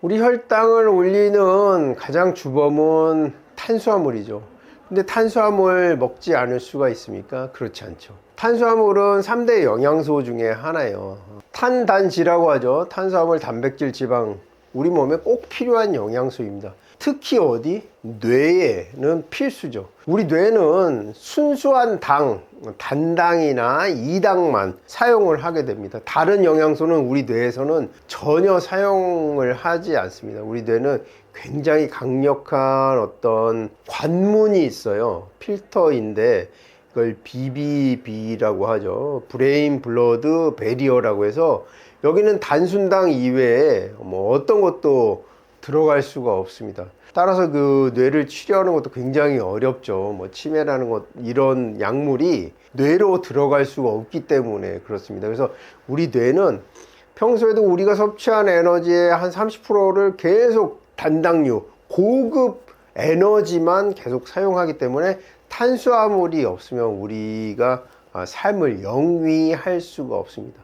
우리 혈당을 올리는 가장 주범은 탄수화물이죠. 근데 탄수화물 먹지 않을 수가 있습니까? 그렇지 않죠. 탄수화물은 3대 영양소 중에 하나예요. 탄단지라고 하죠. 탄수화물, 단백질, 지방. 우리 몸에 꼭 필요한 영양소입니다. 특히 어디? 뇌에는 필수죠. 우리 뇌는 순수한 당, 단당이나 이당만 사용을 하게 됩니다. 다른 영양소는 우리 뇌에서는 전혀 사용을 하지 않습니다. 우리 뇌는 굉장히 강력한 어떤 관문이 있어요. 필터인데 그걸 BBB라고 하죠. 브레인 블러드 베리어라고 해서 여기는 단순당 이외에 뭐 어떤 것도 들어갈 수가 없습니다. 따라서 그 뇌를 치료하는 것도 굉장히 어렵죠. 뭐 치매라는 것 이런 약물이 뇌로 들어갈 수가 없기 때문에 그렇습니다. 그래서 우리 뇌는 평소에도 우리가 섭취한 에너지의 한 30%를 계속 단당류, 고급 에너지만 계속 사용하기 때문에 탄수화물이 없으면 우리가 아, 삶을 영위할 수가 없습니다.